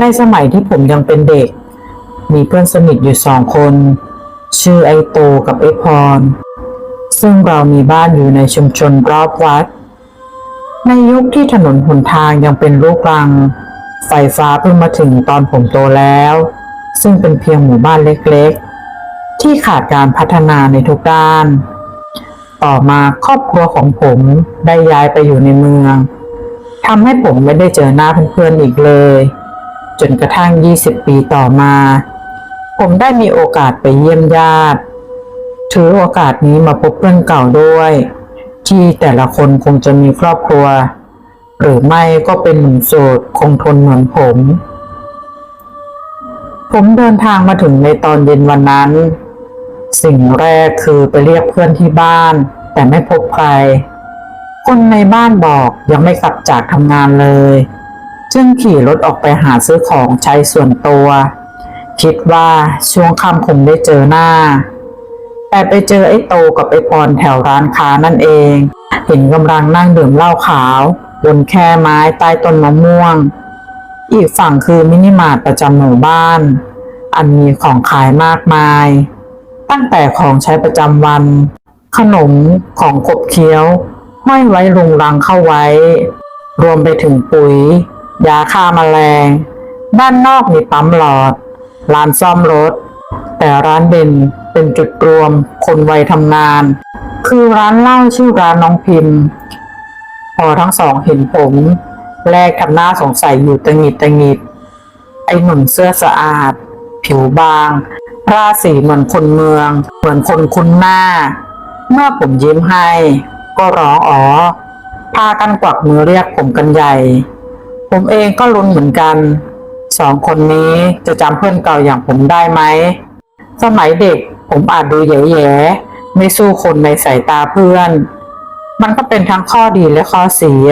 ในสมัยที่ผมยังเป็นเด็ก มีเพื่อนสนิทอยู่สองคน ชื่อไอโตกับไอพร ซึ่งเรามีบ้านอยู่ในชุมชนรอบวัด ในยุคที่ถนนหนทางยังเป็นลูกรัง ไฟฟ้าเพิ่งมาถึงตอนผมโตแล้ว ซึ่งเป็นเพียงหมู่บ้านเล็กๆ ที่ขาดการพัฒนาในทุกด้าน ต่อมาครอบครัวของผมได้ย้ายไปอยู่ในเมืองทำให้ผมไม่ได้เจอหน้าเพื่อนๆอีกเลย จนกระทั่ง 20 ปีต่อมา ผมได้มีโอกาสไปเยี่ยมญาติ ถือโอกาสนี้มาพบเพื่อนเก่าด้วย ที่แต่ละคนคงจะมีครอบครัว หรือไม่ก็เป็นหนุ่มโสดคงทนเหมือนผม ผมเดินทางมาถึงในตอนเย็นวันนั้น สิ่งแรกคือไปเรียกเพื่อนที่บ้าน แต่ไม่พบใคร คนในบ้านบอกยังไม่กลับจากทำงานเลย จึงขี่รถออกไปหาซื้อของใช้ส่วนตัว คิดว่าช่วงค่ำคงได้เจอหน้า แต่ไปเจอไอ้โตกับไอ้พรแถวร้านค้านั่นเอง เห็นกำลังนั่งดื่มเหล้าขาวบนแคร่ไม้ใต้ต้นมะม่วง อีกฝั่งคือมินิมาร์ทประจำหมู่บ้าน อันมีของขายมากมาย ตั้งแต่ของใช้ประจำวัน ขนมของขบเคี้ยวห้อยไว้ลุงรังเข้าไว้ รวมไปถึงปุ๋ย ยาฆ่าแมลง ด้านนอกมีปั๊มหลอด ร้านซ่อมรถ แต่ร้านเด่นเป็นจุดรวม คนวัยทำงาน คือร้านเหล้าชื่อร้านน้องพิมพ์ พอทั้งสองเห็นผมแรกทำหน้าสงสัยอยู่ตะหงิดตะหงิด ไอหนุ่มเสื้อสะอาด ผิวบางราศีเหมือนคนเมือง เหมือนคนคุ้นหน้า เมื่อผมยิ้มให้ ก็ร้องอ๋อพากันกวักมือเรียกผมกันใหญ่ ผมเองก็ลุ้นเหมือนกัน สองคนนี้จะจำเพื่อนเก่าอย่างผมได้ไหม สมัยเด็กผมอาจดูแย่ๆ ไม่สู้คนในสายตาเพื่อน มันก็เป็นทั้งข้อดีและข้อเสีย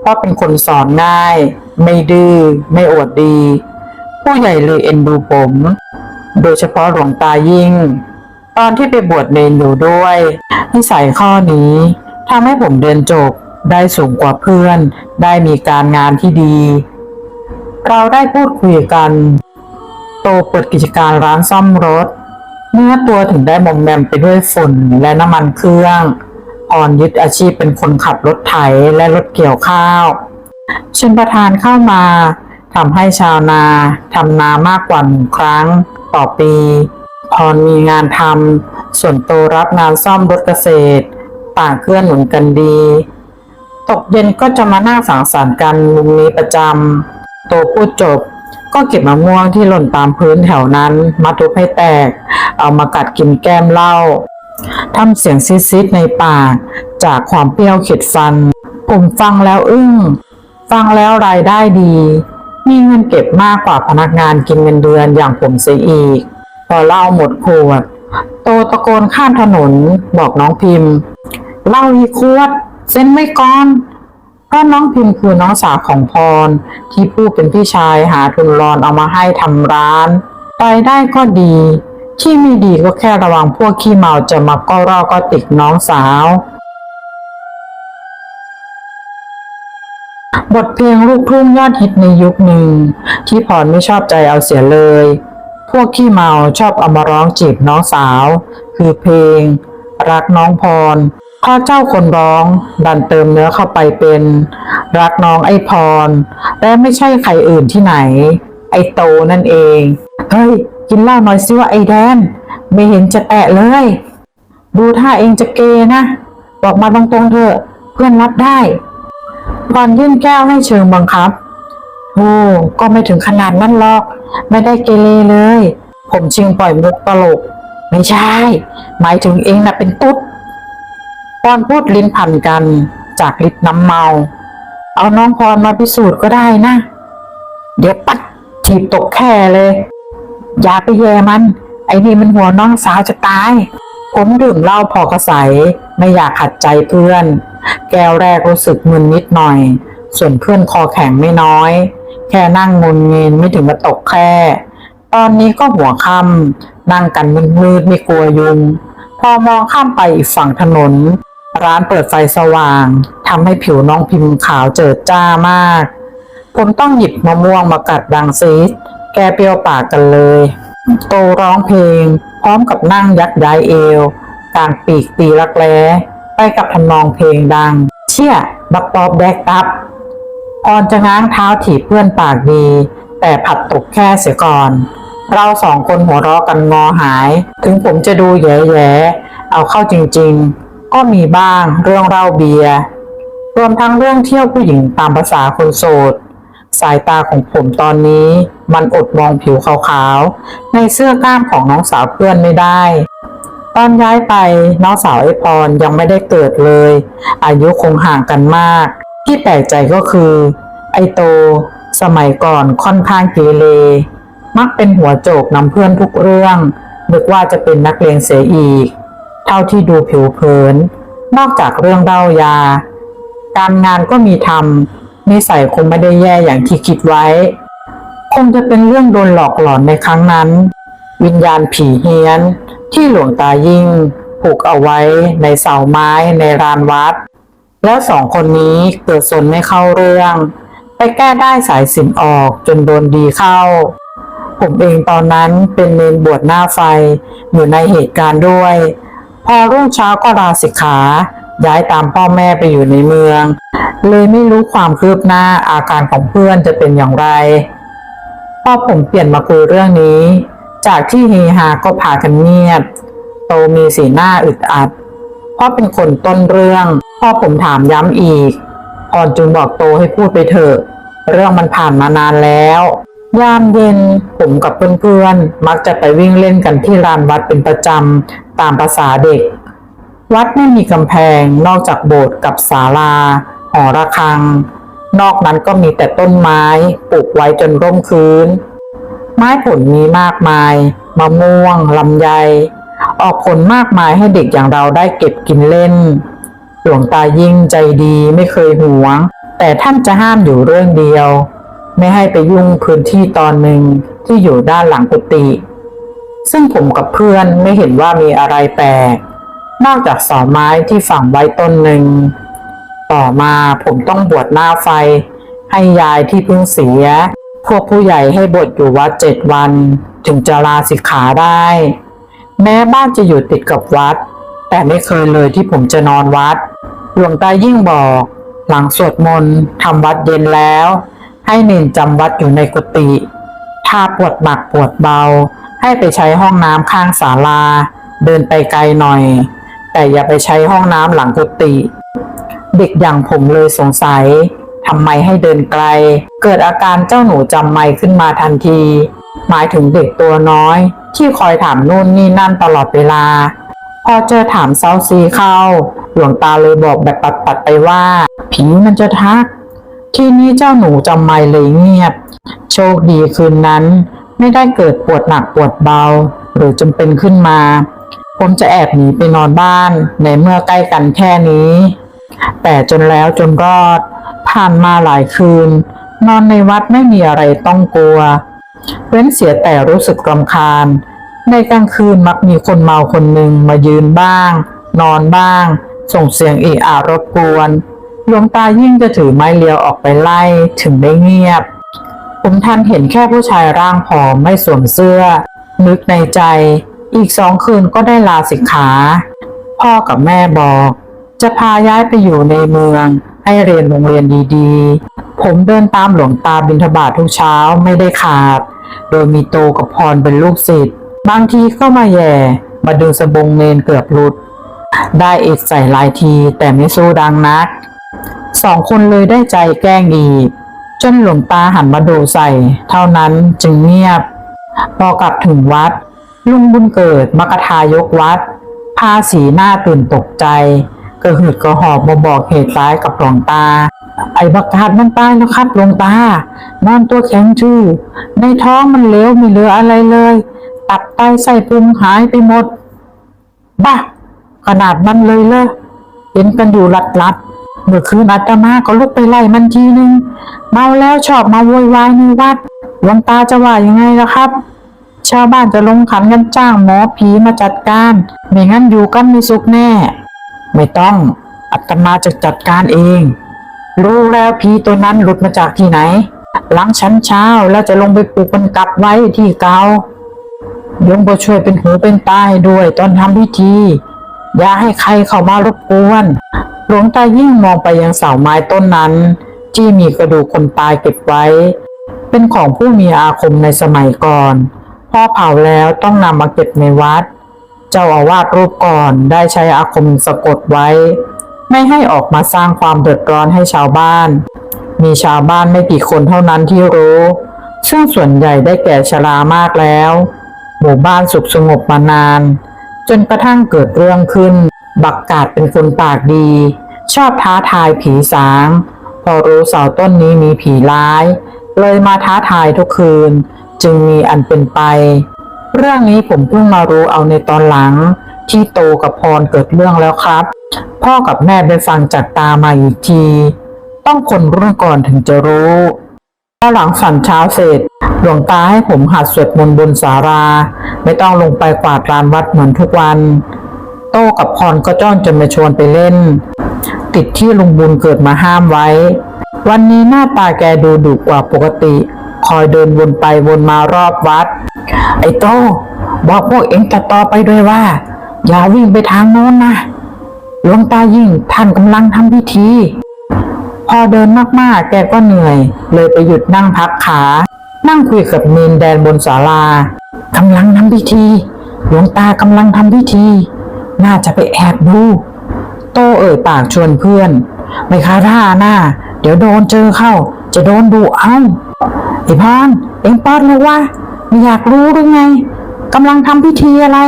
เพราะเป็นคนสอนง่าย ไม่ดื้อ ไม่อวดดี ผู้ใหญ่เลยเอ็นดูผม โดยเฉพาะหลวงตายิ่ง ตอนที่ไปบวชเนนอยู่ด้วยนิสัยข้อนี้ทำให้ผมเดินจบ ได้สูงกว่าเพื่อน ได้มีการงานที่ดี เราได้พูดคุยกัน โตเปิดกิจการร้านซ่อมรถเนื้อตัวถึงได้มอมแมมไปด้วยฝุ่นและน้ำมันเครื่องพรยึดอาชีพเป็นคนขับรถไถและรถเกี่ยวข้าวชนประธานเข้ามาทำให้ชาวนาทำนามากกว่าหนึ่งครั้ง ต่อปีพรมีงานทำส่วนโตรับงานซ่อมรถเกษตร ต่างเกื้อนหนุนกันดี ตกเย็นก็จะมานั่งสังสรรค์กันมุมนี้ประจำโตพูดจบ ก็เก็บมะม่วงที่หล่นตามพื้นแถวนั้น มาทุบให้แตก เอามากัดกินแก้มเหล้าทำเสียงซิดๆในปาก จากความเปรี้ยวเข็ดฟัน ผมฟังแล้วอึ้ง ฟังแล้วรายได้ดี มีเงินเก็บมากกว่าพนักงานกินเงินเดือนอย่างผมเสียอีก พอเล้าหมดขวด โตตะโกนข้ามถนนบอกน้องพิมพ์เล้าอีกขวด เซ็นไว้ก่อนเพราะน้องพิมพ์คือน้องสาวของพร ที่ผู้เป็นพี่ชายหาทุนรอนเอามาให้ทำร้านรายได้ก็ดี ที่ไม่ดีก็แค่ระวังพวกขี้เมาจะมาก็รอก็ติดน้องสาว บทเพลงลูกทุ่งยอดฮิตในยุคหนึ่ง ที่พรไม่ชอบใจเอาเสียเลย พวกขี้เมาชอบเอามาร้องจีบน้องสาว คือเพลง รักน้องพร พอเจ้าคนร้อง ดันเติมเนื้อเข้าไปเป็น รักน้องไอพร และไม่ใช่ใครอื่นที่ไหน ไอโตนั่นเอง เฮ้ย กินเหล้าหน่อยสิว่าไอแดน ไม่เห็นจะแตะเลย ดูท่าเองจะเกนะ บอกมาตรงๆเถอะ เพื่อนรับได้พรยื่นแก้วให้เชิงบังคับโอ้ก็ไม่ถึงขนาดนั้นหรอก ไม่ได้เกเรเลย ผมชิงปล่อยมุกตลก ไม่ใช่ หมายถึงเองนะเป็นตุ๊ด พรพูดลิ้นพันกันจากฤทธิ์น้ำเมา เอาน้องพรมาพิสูจน์ก็ได้นะ เดี๋ยวปัดถีบตกแค่เลย อย่าไปแย่มัน ไอ้นี่มันหัวน้องสาวจะตาย ผมดื่มเหล้าพอกระใสไม่อยากขัดใจเพื่อน แก้วแรกรู้สึกมึนนิดหน่อย ส่วนเพื่อนคอแข็งไม่น้อย แค่นั่งงนเงินไม่ถึงกับตกแค่ ตอนนี้ก็หัวค่ำนั่งกันมืดๆไม่กลัวยุง พอมองข้ามไปอีกฝั่งถนน ร้านเปิดไฟสว่างทำให้ผิวน้องพิมพ์ขาวเจิดจ้ามาก ผมต้องหยิบมะม่วงมากัดดังซีดแกเปรี้ยวปากกันเลย โตร้องเพลง พร้อมกับนั่งยักย้ายเอวกลางปีกตีรักแร้ไปกับทำนองเพลงดัง เชี่ยบักปอบแบกตับออนจะง้างเท้าถีบเพื่อนปากดี แต่ผัดตกแค่เสียก่อน เราสองคนหัวเราะกันงอหาย ถึงผมจะดูแย่ๆเอาเข้าจริงๆ ก็มีบ้างเรื่องเหล้าเบียร์รวมทั้งเรื่องเที่ยวผู้หญิงตามภาษาคนโสด สายตาของผมตอนนี้มันอดมองผิวขาวๆ ในเสื้อกล้ามของน้องสาวเพื่อนไม่ได้ ตอนย้ายไปน้องสาวไอพรยังไม่ได้เกิดเลย อายุคงห่างกันมาก ที่แปลกใจก็คือ ไอโต สมัยก่อนค่อนข้างเกเรมักเป็นหัวโจกนำเพื่อนทุกเรื่องนึกว่าจะเป็นนักเลงเสียอีก เท่าที่ดูผิวเผิน นอกจากเรื่องเล่ายา การงานก็มีทำนิสัยคงไม่ได้แย่อย่างที่คิดไว้ คงจะเป็นเรื่องโดนหลอกหลอนในครั้งนั้น วิญญาณผีเฮี้ยน ที่หลวงตายิ่งผูกเอาไว้ในเสาไม้ในลานวัด แล้วสองคนนี้เกิดสนไม่เข้าเรื่อง ไปแก้ได้สายสินออกจนโดนดีเข้า ผมเองตอนนั้นเป็นเนนบวชหน้าไฟอยู่ในเหตุการณ์ด้วย พอรุ่งเช้าก็ลาสิกขาย้ายตามพ่อแม่ไปอยู่ในเมือง เลยไม่รู้ความคืบหน้าอาการของเพื่อนจะเป็นอย่างไรพ่อผมเปลี่ยนมาคุยเรื่องนี้ จากที่เฮฮาก็พากันเงียบ โตมีสีหน้าอึดอัดเพราะเป็นคนต้นเรื่องพ่อผมถามย้ำอีกพรจึงบอกโตให้พูดไปเถอะ เรื่องมันผ่านมานานแล้ว ยามเย็นผมกับเพื่อนๆ มักจะไปวิ่งเล่นกันที่ลานวัดเป็นประจำตามภาษาเด็ก วัดไม่มีกำแพงนอกจากโบสถ์กับศาลา หอระฆัง นอกนั้นก็มีแต่ต้นไม้ปลูกไว้จนร่มคืน ไม้ผลมีมากมาย มะม่วงลำไย ออกผลมากมายให้เด็กอย่างเราได้เก็บกินเล่น หลวงตายิ่งใจดีไม่เคยหวง แต่ท่านจะห้ามอยู่เรื่องเดียว ไม่ให้ไปยุ่งพื้นที่ตอนหนึ่งที่อยู่ด้านหลังกุฏิซึ่งผมกับเพื่อนไม่เห็นว่ามีอะไรแปลก นอกจากเสาไม้ที่ฝังไว้ต้นหนึ่ง ต่อมาผมต้องบวชหน้าไฟ ให้ยายที่เพิ่งเสีย พวกผู้ใหญ่ให้บวชอยู่วัดเจ็ดวัน ถึงจะลาสิกขาได้ แม้บ้านจะอยู่ติดกับวัด แต่ไม่เคยเลยที่ผมจะนอนวัด หลวงตายิ่งบอก หลังสวดมนต์ทำวัดเย็นแล้ว ให้เนนจำวัดอยู่ในกุฏิถ้าปวดหนักปวดเบา ให้ไปใช้ห้องน้ำข้างศาลา เดินไปไกลหน่อย แต่อย่าไปใช้ห้องน้ำหลังกุฏิเด็กอย่างผมเลยสงสัยทำไมให้เดินไกล เกิดอาการเจ้าหนูจำไม่ขึ้นมาทันที หมายถึงเด็กตัวน้อย ที่คอยถามนู่นนี่นั่นตลอดเวลา พอเจอถามเซาซีเข้า หลวงตาเลยบอกแบบปัดๆไปว่า ผีมันจะทัก ที่นี้เจ้าหนูจำไม่เลยเงียบ โชคดีคืนนั้น ไม่ได้เกิดปวดหนักปวดเบา หรือจำเป็นขึ้นมา ผมจะแอบหนีไปนอนบ้าน ในเมื่อใกล้กันแค่นี้ แต่จนแล้วจนรอด ผ่านมาหลายคืน นอนในวัดไม่มีอะไรต้องกลัว เว้นเสียแต่รู้สึกรำคาญ ในกลางคืนมักมีคนเมาคนหนึ่งมายืนบ้าง นอนบ้าง ส่งเสียงเอะอะรบกวน หลวงตายิ่งจะถือไม้เลียวออกไปไล่ถึงได้เงียบ ผมทันเห็นแค่ผู้ชายร่างผอมไม่สวมเสื้อ นึกในใจ อีกสองคืนก็ได้ลาสิกขา พ่อกับแม่บอก จะพาย้ายไปอยู่ในเมือง ให้เรียนโรงเรียนดีๆ ผมเดินตามหลวงตาบิณฑบาตทุกเช้าไม่ได้ขาด โดยมีโตกับพรเป็นลูกศิษย์บางทีก็มาแย่ มาดึงสบงเนนเกือบหลุด ได้เอกใส่ลายทีแต่ไม่สู้ดังนัก สองคนเลยได้ใจแกล้งอีก จนหลวงตาหันมาดูใส่ เท่านั้นจึงเงียบ พอกลับถึงวัด ลุงบุญเกิดมกทายกวัดพาสีหน้าตื่นตกใจกระหืดกระหอบมาบอกเหตุร้ายกับหลวงตา ไอ้บักกาดมันตายแล้วครับหลวงตานอนตัวแข็งชื่อในท้องมันเลวไม่เหลืออะไรเลย ตับไตไส้พุงหายไปหมด บ้าขนาดนั้นเลยเลยเห็นกันอยู่หลัดลัด เมื่อคืนอาตมาก็ลุกไปไล่มันทีนึง เมาแล้วชอบมาโวยวายในวัดหลวงตาจะว่ายังไงล่ะครับ ชาวบ้านจะลงขันกันจ้างหมอผีมาจัดการ ไม่งั้นอยู่กันไม่สุขแน่ ไม่ต้องอาตมาจะจัดการเอง รู้แล้วผีตัวนั้นหลุดมาจากที่ไหน หลังชั้นเช้าแล้วจะลงไปปลูกมันกลับไว้ที่เกาโยมก็ช่วยเป็นหูเป็นตาให้ด้วย ตอนทำพิธี อย่าให้ใครเข้ามารบกวน หลวงตายิ่งมองไปยังเสาไม้ต้นนั้น ที่มีกระดูกคนตายเก็บไว้ เป็นของผู้มีอาคมในสมัยก่อนพอเผาแล้วต้องนำมาเก็บในวัด เจ้าอาวาสรูปก่อนได้ใช้อาคมสะกดไว้ ไม่ให้ออกมาสร้างความเดือดร้อนให้ชาวบ้าน มีชาวบ้านไม่กี่คนเท่านั้นที่รู้ ซึ่งส่วนใหญ่ได้แก่ชรามากแล้ว หมู่บ้านสุขสงบมานาน จนกระทั่งเกิดเรื่องขึ้น บักกาดเป็นคนปากดี ชอบท้าทายผีสาง พอรู้เสาต้นนี้มีผีร้าย เลยมาท้าทายทุกคืน จึงมีอันเป็นไป เรื่องนี้ผมเพิ่งมารู้เอาในตอนหลัง ที่โตกับพรเกิดเรื่องแล้วครับ พ่อกับแม่ไปฟังจากตามาอีกที ต้องคนรุ่นก่อนถึงจะรู้พอหลังฝันเช้าเสร็จหลวงตาให้ผมหัดสวดมนต์บนสารา ไม่ต้องลงไปกวาดลานวัดเหมือนทุกวัน ต้กับพรก็จ้องจะมาชวนไปเล่น ติดที่ลุงบุญเกิดมาห้ามไว้ วันนี้หน้าตาแกดูดุกว่าปกติ คอยเดินวนไปวนมารอบวัด ไอ้โต้บอกพวกเอ็งตัดต่อไปด้วยว่า อย่าวิ่งไปทางโน้นนะหลวงตายิ่งท่านกำลังทำพิธี พอเดินมากๆ แกก็เหนื่อย เลยไปหยุดนั่งพักขา นั่งคุยกับเนนแดนบนศาลากำลังทำพิธี หลวงตากำลังทำพิธี น่าจะไปแอบดู โตเอ่ยปากชวนเพื่อน ไม่ค้าท่าหน้า เดี๋ยวโดนเจอเข้า จะโดนดุเอ้าไอ้พานเอ็งปอดแล้ววะไม่อยากรู้หรือไงกำลังทำพิธีอะไร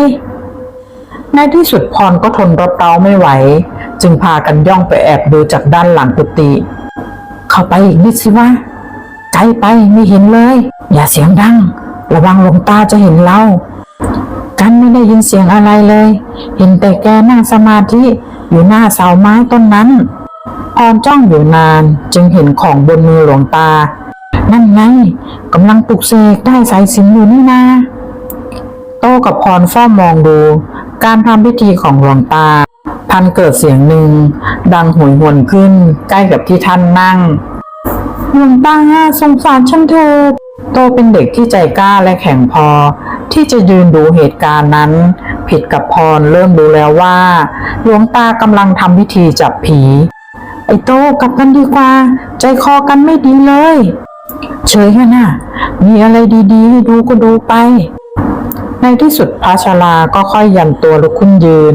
ในที่สุดพรก็ทนรบเร้าไม่ไหว จึงพากันย่องไปแอบดูจากด้านหลังกุฏิเข้าไปอีกนิดสิวะไกลไปไม่เห็นเลย อย่าเสียงดัง ระวังหลวงตาจะเห็นเรา ไม่ได้ยินเสียงอะไรเลย เห็นแต่แกนั่งสมาธิอยู่หน้าเสาไม้ต้นนั้นพรจ้องอยู่นานจึงเห็นของบนมือหลวงตา นั่นไงกำลังปลุกเสกได้สายสินอยู่นี่นาโตกับพรเฝ้ามองดู การทำพิธีของหลวงตา พันเกิดเสียงหนึ่ง ดังหวยหวนขึ้น ใกล้กับที่ท่านนั่ง หลวงตาสงสารฉันเถิด โตเป็นเด็กที่ใจกล้าและแข็งพอ ที่จะยืนดูเหตุการณ์นั้น ผิดกับพรเริ่มรู้แล้วว่า หลวงตากำลังทำพิธีจับผี ไอโตกลับกันดีกว่า ใจคอกันไม่ดีเลย เฉยกันนะมีอะไรดีๆให้ดูก็ดูไป ในที่สุดพระชราก็ค่อยยันตัวลุกขึ้นยืน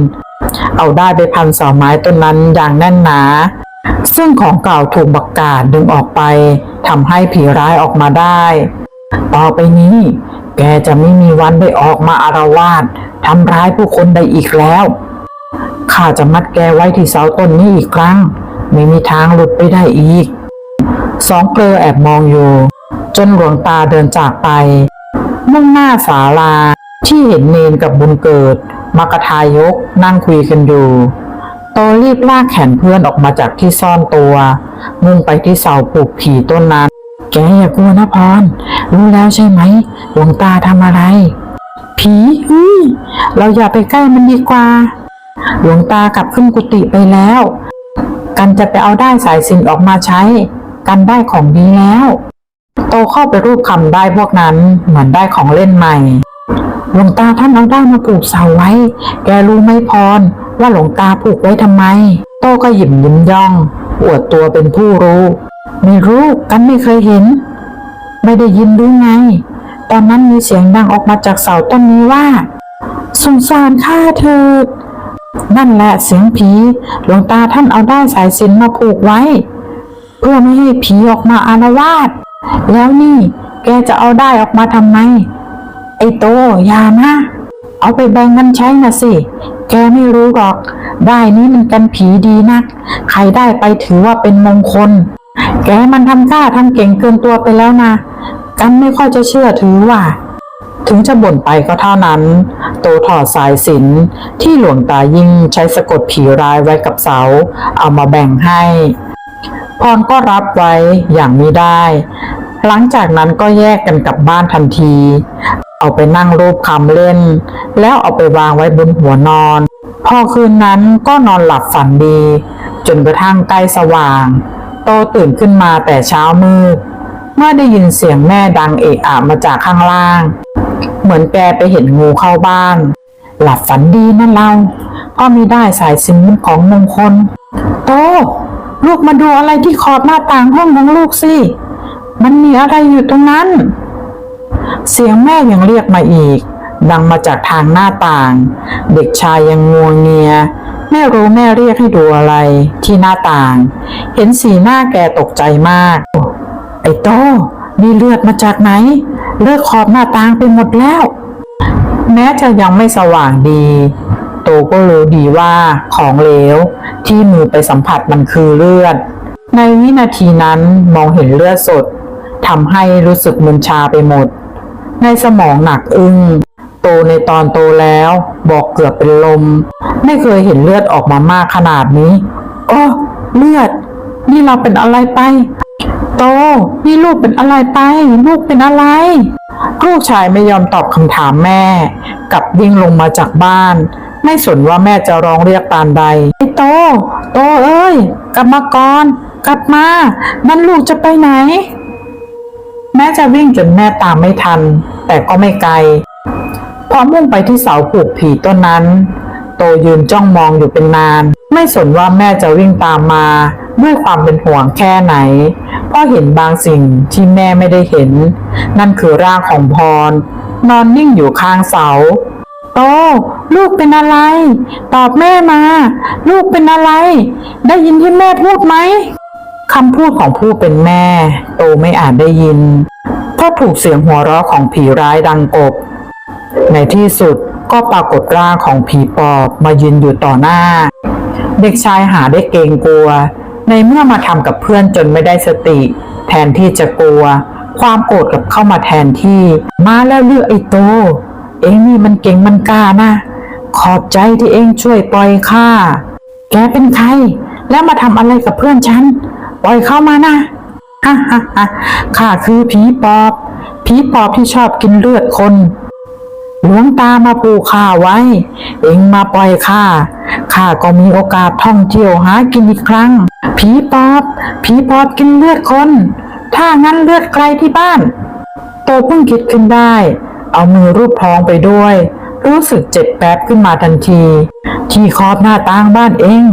เอาได้ไปพันเสาไม้ต้นนั้นอย่างแน่นหนาซึ่งของเก่าถูกบักกาดดึงออกไปทำให้ผีร้ายออกมาได้ ต่อไปนี้ แกจะไม่มีวันได้ออกมาอารวาสทำร้ายผู้คนได้อีกแล้วข้าจะมัดแกไว้ที่เสาต้นนี้อีกครั้ง ไม่มีทางหลุดไปได้อีก สองเกลอแอบมองอยู่ จนหลวงตาเดินจากไป มุ่งหน้าศาลาที่เห็นเนนกับบุญเกิด มากระทายกนั่งคุยกันอยู่ โตรีบลากแขนเพื่อนออกมาจากที่ซ่อนตัว มุ่งไปที่เสาปลูกผีต้นนั้น แกอย่ากลัวนะพร รู้แล้วใช่ไหมหลวงตาทำอะไร ผีเฮ้ยเราอย่าไปใกล้มันดีกว่า หลวงตากลับขึ้นกุฏิไปแล้ว กันจะไปเอาได้สายสินออกมาใช้ กันได้ของดีแล้ว โตเข้าไปรูปคำได้พวกนั้นเหมือนได้ของเล่นใหม่ หลวงตาท่านเอาได้มาผูกเสาไว้ แกรู้ไหมพร ว่าหลวงตาผูกไว้ทำไม โตก็หยิบยิ้มย่องอวดตัวเป็นผู้รู้ ไม่รู้กันไม่เคยเห็น ไม่ได้ยินหรือไง ตอนนั้นมีเสียงดังออกมาจากเสาต้นนี้ว่า สงสารข้าเถิดนั่นแหละเสียงผี หลวงตาท่านเอาได้สายสินมาผูกไว้ เพื่อไม่ให้ผีออกมาอารวาส แล้วนี่แกจะเอาได้ออกมาทำไม ไอ้โตอย่านะ เอาไปแบ่งกันใช้นะสิ แกไม่รู้หรอก ได้นี้มันกันผีดีนัก ใครได้ไปถือว่าเป็นมงคล แกมันทำกล้าทำเก่งเกินตัวไปแล้วนะกันไม่ค่อยจะเชื่อถือว่า ถึงจะบ่นไปก็เท่านั้น โตถอดสายสินที่หลวงตายิ่งใช้สะกดผีร้ายไว้กับเสา เอามาแบ่งให้พรก็รับไว้อย่างมิได้ หลังจากนั้นก็แยกกันกลับบ้านทันที เอาไปนั่งรูปคำเล่น แล้วเอาไปวางไว้บนหัวนอน พอคืนนั้นก็นอนหลับฝันดี จนกระทั่งใกล้สว่าง โตตื่นขึ้นมาแต่เช้ามืดเมื่อได้ยินเสียงแม่ดังเอะอะมาจากข้างล่าง เหมือนแกไปเห็นงูเข้าบ้าน หลับฝันดีนะเราพ่อมีได้สายสิญจนของมงคล โต ลูกมาดูอะไรที่ขอบหน้าต่างห้องของลูกสิ มันมีอะไรอยู่ตรงนั้น เสียงแม่ยังเรียกมาอีก ดังมาจากทางหน้าต่าง เด็กชายยังงัวงเงีย ไม่รู้แม่เรียกให้ดูอะไรที่หน้าต่าง เห็นสีหน้าแกตกใจมาก ไอ้โตนี่เลือดมาจากไหน เลือดขอบหน้าต่างไปหมดแล้ว แม้จะยังไม่สว่างดีโตก็รู้ดีว่าของเหลวที่มือไปสัมผัสมันคือเลือด ในวินาทีนั้นมองเห็นเลือดสดทำให้รู้สึกมึนชาไปหมด ในสมองหนักอึ้ง โตในตอนโตแล้ว บอกเกือบเป็นลม ไม่เคยเห็นเลือดออกมามากขนาดนี้ โอ้เลือด นี่เราเป็นอะไรไป โต นี่ลูกเป็นอะไรไป ลูกเป็นอะไร ลูกชายไม่ยอมตอบคำถามแม่ กลับวิ่งลงมาจากบ้าน ไม่สนว่าแม่จะร้องเรียกปานใดไอ้โต โตเอ้ย กลับมาก่อน กลับมา นั่นลูกจะไปไหน แม่จะวิ่งจนแม่ตามไม่ทัน แต่ก็ไม่ไกล พอมุ่งไปที่เสาผูกผีต้นนั้น โตยืนจ้องมองอยู่เป็นนาน ไม่สนว่าแม่จะวิ่งตามมา ด้วยความเป็นห่วงแค่ไหนเพราะเห็นบางสิ่งที่แม่ไม่ได้เห็น นั่นคือร่างของพร นอนนิ่งอยู่ข้างเสา โต ลูกเป็นอะไร ตอบแม่มา ลูกเป็นอะไร ได้ยินที่แม่พูดไหมคำพูดของผู้เป็นแม่ โตไม่อาจได้ยินเพราะถูกเสียงหัวเราะของผีร้ายดังกบ ในที่สุดก็ปรากฏร่างของผีปอบมายืนอยู่ต่อหน้า เด็กชายหาได้เกรงกลัว ในเมื่อมาทำกับเพื่อนจนไม่ได้สติ แทนที่จะกลัว ความโกรธกลับเข้ามาแทนที่ มาแล้วเลือกไอ้โต เองนี่มันเก่งมันกล้านะ ขอบใจที่เองช่วยปล่อยข้าแกเป็นใคร แล้วมาทำอะไรกับเพื่อนฉัน ปล่อยเข้ามานะฮ่าฮ่าฮ่าข้าคือผีปอบผีปอบที่ชอบกินเลือดคน หลวงตามาปูข้าไว้ เองมาปล่อยข้าข้าก็มีโอกาสท่องเที่ยวหากินอีกครั้ง ผีปอบผีปอบกินเลือดคน ถ้างั้นเลือดใครที่บ้าน โตเพิ่งคิดขึ้นได้ เอามือรูปท้องไปด้วย รู้สึกเจ็บแป๊บขึ้นมาทันที ที่ขอบหน้าต่างบ้านเอง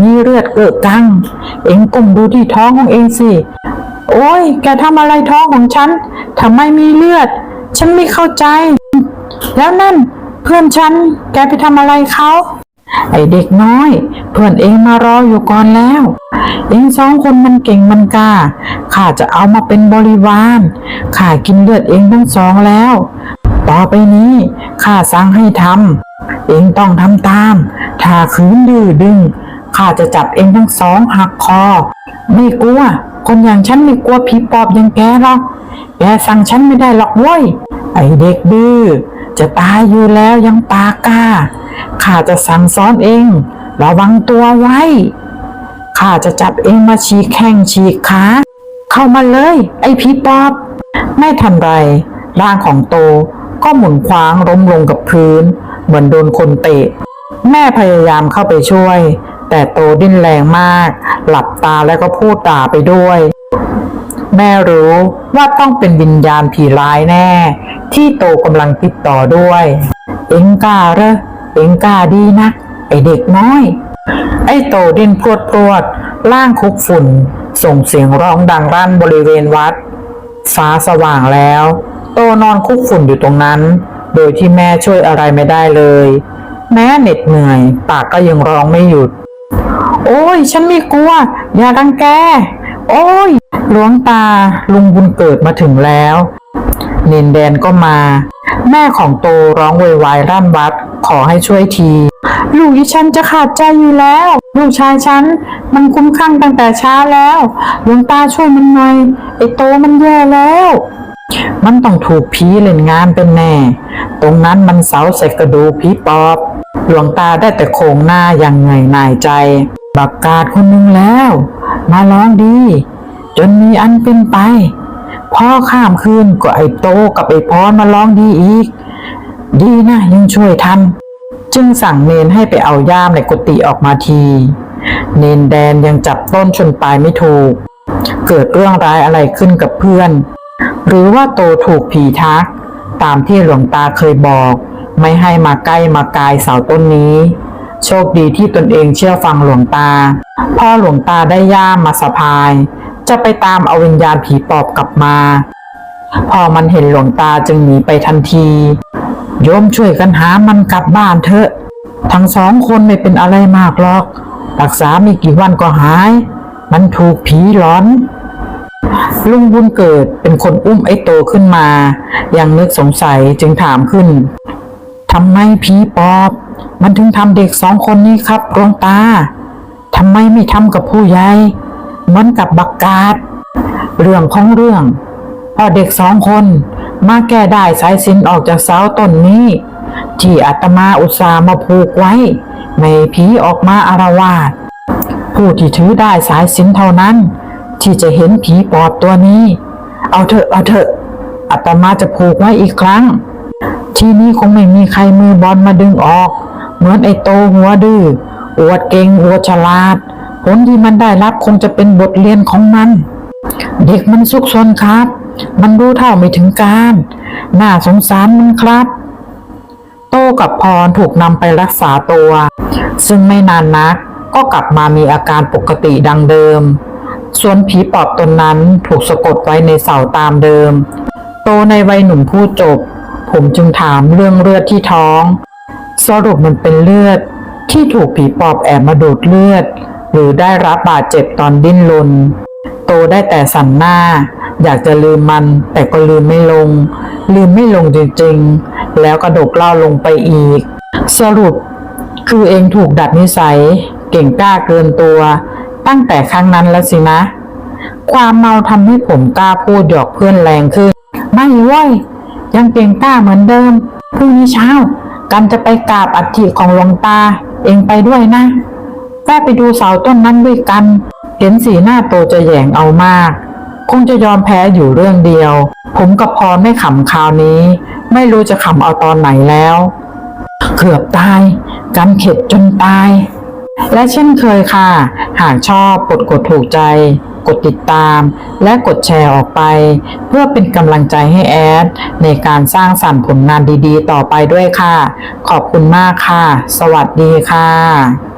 มีเลือดเกิดกัง เองก้มดูที่ท้องของเองสิ โอ้ยแกทำอะไรท้องของฉันทำไมมีเลือด ฉันไม่เข้าใจ แล้วนั่นเพื่อนฉันแกไปทำอะไรเขาไอเด็กน้อย เพื่อนเองมารออยู่ก่อนแล้ว เองสองคนมันเก่งมันกล้าข้าจะเอามาเป็นบริวารข้ากินเลือดเองทั้งสองแล้ว ต่อไปนี้ข้าสั่งให้ทำเองต้องทำตาม ถ้าคืนดื้อดึงข้าจะจับเองทั้งสองหักคอ ไม่กลัว คนอย่างฉันไม่กลัวผีปอบอย่างแกหรอกแกสั่งฉันไม่ได้หรอกเว้ยไอเด็กดื้อ จะตายอยู่แล้วยังปากกาข้าจะสั่งสอนเอง ระวังตัวไว้ ข้าจะจับเองมาฉีกแข้งฉีกขา เข้ามาเลย ไอ้ผีปอบ ไม่ทันไร ร่างของโตก็หมุนคว้างล้มลงกับพื้น เหมือนโดนคนเตะ แม่พยายามเข้าไปช่วย แต่โตดิ้นแรงมาก หลับตาแล้วก็พูดด่าไปด้วย แม่รู้ว่าต้องเป็นวิญญาณผีร้ายแน่ ที่โตกำลังติดต่อด้วย เอ็งกล้าเหรอเอ็งกล้าดีนะไอเด็กน้อย ไอโตดิ้นพรวดพรวดล่างคุกฝุ่น ส่งเสียงร้องดังรั่นบริเวณวัด ฟ้าสว่างแล้ว โตนอนคุกฝุ่นอยู่ตรงนั้น โดยที่แม่ช่วยอะไรไม่ได้เลย แม้เหน็ดเหนื่อย ปากก็ยังร้องไม่หยุด โอ้ย ฉันไม่กลัว อย่ารังแก โอ้ยหลวงตาลุงบุญเกิดมาถึงแล้ว เนนแดนก็มา แม่ของโตร้องโวยวายร่ำวัด ขอให้ช่วยที ลูกดิฉันจะขาดใจอยู่แล้ว ลูกชายฉัน มันคุ้มข้างตั้งแต่เช้าแล้วหลวงตาช่วยมันหน่อยไอ้โตมันแย่แล้วมันต้องถูกผีเล่นงานเป็นแน่ ตรงนั้นมันเสาใส่กระดูกผีปอบ หลวงตาได้แต่โคงหน้าอย่างเหนื่อยหน่ายใจ บักกาดคนหนึ่งแล้ว มาร้องดี จนมีอันเป็นไป พ่อข้ามคืนก็ไอ้โตกับไอ้พรมาร้องดีอีก ดีนะยังช่วยทัน จึงสั่งเนนให้ไปเอาย่ามในกุฏิออกมาที เนนแดนยังจับต้นชนปลายไม่ถูก เกิดเรื่องร้ายอะไรขึ้นกับเพื่อน หรือว่าโตถูกผีทัก ตามที่หลวงตาเคยบอก ไม่ให้มาใกล้มากายเสาต้นนี้ โชคดีที่ตนเองเชื่อฟังหลวงตา พ่อหลวงตาได้ย่ามมาสะพาย จะไปตามเอาวิญญาณผีปอบกลับมา พอมันเห็นหลวงตาจึงหนีไปทันที โยมช่วยกันหามันกลับบ้านเถอะ ทั้งสองคนไม่เป็นอะไรมากหรอก รักษาไม่กี่วันก็หาย มันถูกผีหลอนลุงบุญเกิดเป็นคนอุ้มไอ้โตขึ้นมา ยังนึกสงสัยจึงถามขึ้น ทำไมผีปอบ มันถึงทำเด็กสองคนนี้ครับหลวงตาทำไมไม่ทำกับผู้ใหญ่เหมือนกับบักกาดเรื่องของเรื่องพอเด็กสองคนมาแก้ได้สายสินออกจากเสาต้นนี้ ที่อาตมาอุตส่าห์มาผูกไว้ ไม่ผีออกมาอารวาสผู้ที่ถือได้สายสินเท่านั้น ที่จะเห็นผีปอบตัวนี้ เอาเถอะเอาเถอะอาตมาจะผูกไว้อีกครั้ง ทีนี้คงไม่มีใครมือบอลมาดึงออก เหมือนไอ้โตหัวดื้ออวดเก่งอวดฉลาด ผลที่มันได้รับคงจะเป็นบทเรียนของมัน เด็กมันซุกซนครับ มันรู้เท่าไม่ถึงการ น่าสงสารมันครับ โตกับพรถูกนำไปรักษาตัว ซึ่งไม่นานนักก็กลับมามีอาการปกติดังเดิม ส่วนผีปอบตนนั้นถูกสะกดไว้ในเสาตามเดิม โตในวัยหนุ่มผู้จบ ผมจึงถามเรื่องเลือดที่ท้อง สรุปมันเป็นเลือดที่ถูกผีปอบแอบมาดูดเลือด หรือได้รับบาดเจ็บตอนดิ้นรนโตได้แต่สั่นหน้า อยากจะลืมมันแต่ก็ลืมไม่ลง ลืมไม่ลงจริงๆ แล้วกระดกเล่าลงไปอีก สรุปคือเองถูกดัดนิสัย เก่งกล้าเกินตัว ตั้งแต่ครั้งนั้นแล้วสินะ ความเมาทำให้ผมกล้าพูดหยอกเพื่อนแรงขึ้น ไม่ว้ย ยังเก่งกล้าเหมือนเดิมพรุ่งนี้เช้ากันจะไปกราบอัฐิของหลวงตา เองไปด้วยนะแวะไปดูเสาต้นนั้นด้วยกัน เห็นสีหน้าโตจะแยงเอามาก คงจะยอมแพ้อยู่เรื่องเดียว ผมกับพรไม่ขำคราวนี้ ไม่รู้จะขำเอาตอนไหนแล้ว เกือบตายกันเข็ดจนตาย และเช่นเคยค่ะ หากชอบกดกดถูกใจ กดติดตาม และกดแชร์ออกไป เพื่อเป็นกำลังใจให้แอด ในการสร้างสรรค์ผลงานดีๆ ต่อไปด้วยค่ะ ขอบคุณมากค่ะ สวัสดีค่ะ